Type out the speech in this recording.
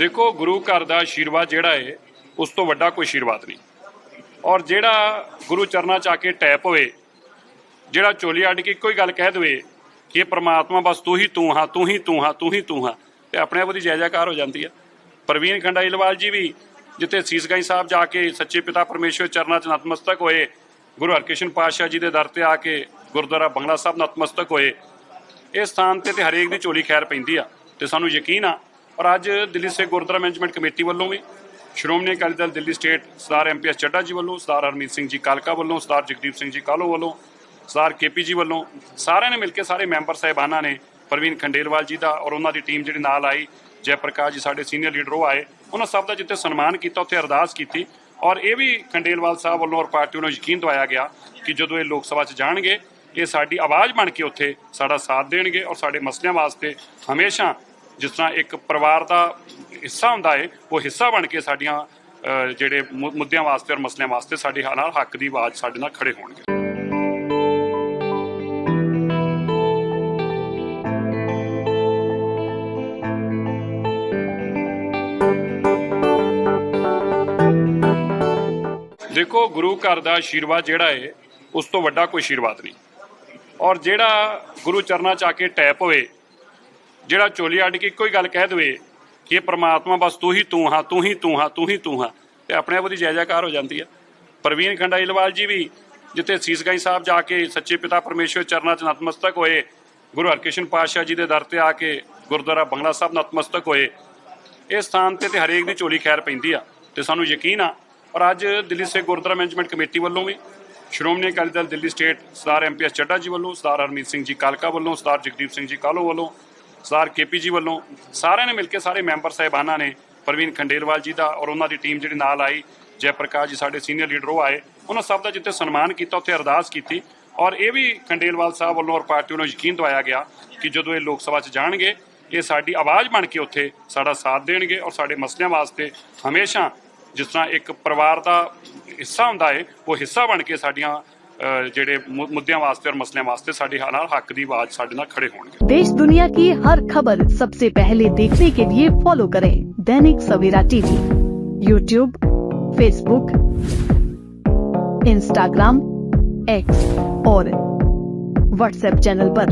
ਦੇਖੋ ਗੁਰੂ ਘਰ ਦਾ ਆਸ਼ੀਰਵਾਦ ਜਿਹੜਾ ਹੈ ਉਸ ਤੋਂ ਵੱਡਾ ਕੋਈ ਆਸ਼ੀਰਵਾਦ ਨਹੀਂ। ਔਰ ਜਿਹੜਾ ਗੁਰੂ ਚਰਨਾਂ ਚ ਆ ਕੇ ਟੈਪ ਹੋਵੇ ਜਿਹੜਾ ਚੋਲੀ ਅੱਡ ਕੇ ਇੱਕੋ ਹੀ ਗੱਲ ਕਹਿ ਦੇਵੇ ਕਿ ਇਹ ਪ੍ਰਮਾਤਮਾ ਬਸ ਤੂੰ ਹੀ ਤੂੰ ਹਾਂ, ਤੂੰ ਹੀ ਤੂੰ ਹਾਂ, ਤੂੰ ਹੀ ਤੂੰ ਹਾਂ, ਤੇ ਆਪਣੇ ਆਪ ਉਹਦੀ ਜੈ ਜੈਕਾਰ ਹੋ ਜਾਂਦੀ ਆ। ਪ੍ਰਵੀਨ ਖੰਡਾਈਲਵਾਲ ਜੀ ਵੀ ਜਿੱਥੇ ਸੀਸਗਾਈ ਸਾਹਿਬ ਜਾ ਕੇ ਸੱਚੇ ਪਿਤਾ ਪਰਮੇਸ਼ਵਰ ਚਰਨਾਂ 'ਚ ਨਤਮਸਤਕ ਹੋਏ, ਗੁਰੂ ਹਰਕ੍ਰਿਸ਼ਨ ਪਾਤਸ਼ਾਹ ਜੀ ਦੇ ਦਰ ਤੇ ਆ ਕੇ ਗੁਰਦੁਆਰਾ ਬੰਗਲਾ ਸਾਹਿਬ ਨਤਮਸਤਕ ਹੋਏ, ਇਸ ਸਥਾਨ ਤੇ ਤੇ ਹਰੇਕ ਦੀ ਝੋਲੀ ਖੈਰ ਪੈਂਦੀ ਆ, ਤੇ ਸਾਨੂੰ ਯਕੀਨ ਆ ਔਰ ਅੱਜ ਦਿੱਲੀ ਸੇ ਗੁਰਦੁਆਰਾ ਮੈਨੇਜਮੈਂਟ ਕਮੇਟੀ ਵੱਲੋਂ ਵੀ ਸ਼੍ਰੋਮਣੀ ਅਕਾਲੀ ਦਲ ਦਿੱਲੀ ਸਟੇਟ ਸਰਦਾਰ ਐਮਪੀਐਸ ਚੱਡਾ ਜੀ ਵੱਲੋਂ, ਸਰਦਾਰ ਹਰਮੀਤ ਸਿੰਘ ਜੀ ਕਾਲਕਾ ਵੱਲੋਂ, ਸਰਦਾਰ ਜਗਦੀਪ ਸਿੰਘ ਜੀ ਕਾਲੋ ਵੱਲੋਂ, ਸਰਦਾਰ ਕੇਪੀ ਜੀ ਵੱਲੋਂ ਸਾਰਿਆਂ ਨੇ ਮਿਲ ਕੇ ਸਾਰੇ ਮੈਂਬਰ ਸਾਹਿਬਾਨਾਂ ਨੇ, ਪ੍ਰਵੀਨ ਖੰਡੇਲਵਾਲ ਜੀ ਦਾ ਔਰ ਉਹਨਾਂ ਦੀ ਟੀਮ ਜਿਹੜੀ ਨਾਲ ਆਈ ਜੈ ਪ੍ਰਕਾਸ਼ ਜੀ ਸਾਡੇ ਸੀਨੀਅਰ ਲੀਡਰ ਉਹ ਆਏ, ਉਹਨਾਂ ਸਭ ਦਾ ਜਿੱਥੇ ਸਨਮਾਨ ਕੀਤਾ, ਉੱਥੇ ਅਰਦਾਸ ਕੀਤੀ ਔਰ ਇਹ ਵੀ ਖੰਡੇਲਵਾਲ ਸਾਹਿਬ ਵੱਲੋਂ ਔਰ ਪਾਰਟੀ ਵੱਲੋਂ ਯਕੀਨ ਦਵਾਇਆ ਗਿਆ ਕਿ ਜਦੋਂ ਇਹ ਲੋਕ ਸਭਾ 'ਚ ਜਾਣਗੇ, ਇਹ ਸਾਡੀ ਆਵਾਜ਼ ਬਣ ਕੇ ਉੱਥੇ ਸਾਡਾ ਸਾਥ ਦੇਣਗੇ ਔਰ ਸਾਡੇ ਮਸਲਿਆਂ ਵਾਸਤੇ ਹਮੇਸ਼ਾ ਜਿਸ ਤਰ੍ਹਾਂ ਇੱਕ ਪਰਿਵਾਰ ਦਾ ਹਿੱਸਾ ਹੁੰਦਾ ਹੈ ਉਹ ਹਿੱਸਾ ਬਣ ਕੇ ਸਾਡੀਆਂ ਜਿਹੜੇ ਮੁੱਦਿਆਂ ਵਾਸਤੇ ਔਰ ਮਸਲਿਆਂ ਵਾਸਤੇ ਸਾਡੇ ਨਾਲ ਹੱਕ ਦੀ ਆਵਾਜ਼ ਸਾਡੇ ਨਾਲ ਖੜੇ ਹੋਣਗੇ। ਦੇਖੋ, ਗੁਰੂ ਘਰ ਦਾ ਆਸ਼ੀਰਵਾਦ ਜਿਹੜਾ ਹੈ ਉਸ ਤੋਂ ਵੱਡਾ ਕੋਈ ਆਸ਼ੀਰਵਾਦ ਨਹੀਂ। ਔਰ ਜਿਹੜਾ ਗੁਰੂ ਚਰਨਾਂ ਚ ਆ ਕੇ ਟੈਪ ਹੋਵੇ ਜਿਹੜਾ ਚੋਲੀ ਅੱਡ ਕੇ ਇੱਕੋ ਹੀ ਗੱਲ ਕਹਿ ਦੇਵੇ ਕਿ ਇਹ ਪ੍ਰਮਾਤਮਾ ਬਸ ਤੂੰ ਹੀ ਤੂੰ ਹਾਂ, ਤੂੰ ਹੀ ਤੂੰ ਹਾਂ, ਤੂੰ ਹੀ ਤੂੰ ਹਾਂ, ਤੇ ਆਪਣੇ ਆਪ ਉਹਦੀ ਜੈ ਜੈਕਾਰ ਹੋ ਜਾਂਦੀ ਆ। ਪ੍ਰਵੀਨ ਖੰਡਾਈਲਵਾਲ ਜੀ ਵੀ ਜਿੱਥੇ ਸੀਸਗਾਈ ਸਾਹਿਬ ਜਾ ਕੇ ਸੱਚੇ ਪਿਤਾ ਪਰਮੇਸ਼ਵਰ ਚਰਨਾਂ 'ਚ ਨਤਮਸਤਕ ਹੋਏ, ਗੁਰੂ ਹਰਕ੍ਰਿਸ਼ਨ ਪਾਤਸ਼ਾਹ ਜੀ ਦੇ ਦਰ ਤੇ ਆ ਕੇ ਗੁਰਦੁਆਰਾ ਬੰਗਲਾ ਸਾਹਿਬ ਨਤਮਸਤਕ ਹੋਏ ਇਸ ਸਥਾਨ ਤੇ ਤੇ ਹਰੇਕ ਦੀ ਝੋਲੀ ਖੈਰ ਪੈਂਦੀ ਆ, ਤੇ ਸਾਨੂੰ ਯਕੀਨ ਆ ਪਰ ਅੱਜ ਦਿੱਲੀ ਸੇ ਗੁਰਦੁਆਰਾ ਮੈਨੇਜਮੈਂਟ ਕਮੇਟੀ ਵੱਲੋਂ ਵੀ, ਸ਼੍ਰੋਮਣੀ ਅਕਾਲੀ ਦਲ ਦਿੱਲੀ ਸਟੇਟ ਸਰਦਾਰ ਐਮਪੀਐਸ ਚੱਡਾ ਜੀ ਵੱਲੋਂ, ਸਰਦਾਰ ਹਰਮੀਤ ਸਿੰਘ ਜੀ ਕਾਲਕਾ ਵੱਲੋਂ, ਸਰਦਾਰ ਜਗਦੀਪ ਸਿੰਘ ਜੀ ਕਾਲੋ ਵੱਲੋਂ ਸਰਦਾਰ ਕੇਪੀ ਜੀ ਵੱਲੋਂ ਸਾਰਿਆਂ ਨੇ ਮਿਲ ਕੇ ਸਾਰੇ ਮੈਂਬਰ ਸਾਹਿਬਾਨਾਂ ਨੇ ਪ੍ਰਵੀਨ ਖੰਡੇਲਵਾਲ ਜੀ ਦਾ ਔਰ ਉਹਨਾਂ ਦੀ ਟੀਮ ਜਿਹੜੀ ਨਾਲ ਆਈ ਜੈ ਪ੍ਰਕਾਸ਼ ਜੀ ਸਾਡੇ ਸੀਨੀਅਰ ਲੀਡਰ, ਉਹ ਆਏ। ਉਹਨਾਂ ਸਭ ਦਾ ਜਿੱਥੇ ਸਨਮਾਨ ਕੀਤਾ, ਉੱਥੇ ਅਰਦਾਸ ਕੀਤੀ। ਔਰ ਇਹ ਵੀ ਖੰਡੇਲਵਾਲ ਸਾਹਿਬ ਵੱਲੋਂ ਔਰ ਪਾਰਟੀ ਵੱਲੋਂ ਯਕੀਨ ਦਵਾਇਆ ਗਿਆ ਕਿ ਜਦੋਂ ਇਹ ਲੋਕ ਸਭਾ 'ਚ ਜਾਣਗੇ, ਇਹ ਸਾਡੀ ਆਵਾਜ਼ ਬਣ ਕੇ ਉੱਥੇ ਸਾਡਾ ਸਾਥ ਦੇਣਗੇ ਔਰ ਸਾਡੇ ਮਸਲਿਆਂ ਵਾਸਤੇ ਹਮੇਸ਼ਾ ਜਿਸ ਤਰ੍ਹਾਂ ਇੱਕ ਪਰਿਵਾਰ ਦਾ ਹਿੱਸਾ ਹੁੰਦਾ ਹੈ ਉਹ ਹਿੱਸਾ ਬਣ ਕੇ ਸਾਡੀਆਂ ਜਿਹੜੇ ਮੁ- ਮੁੱਦਿਆਂ ਵਾਸਤੇ ਔਰ ਮਸਲਿਆਂ ਵਾਸਤੇ ਸਾਡੇ ਨਾਲ ਹੱਕ ਦੀ ਆਵਾਜ਼ ਸਾਡੇ ਨਾਲ ਖੜੇ ਹੋਣਗੇ देश दुनिया की हर खबर सबसे पहले देखने के लिए फॉलो करें Dainik Savera TV YouTube Facebook Instagram X और व्हाट्सएप चैनल पर।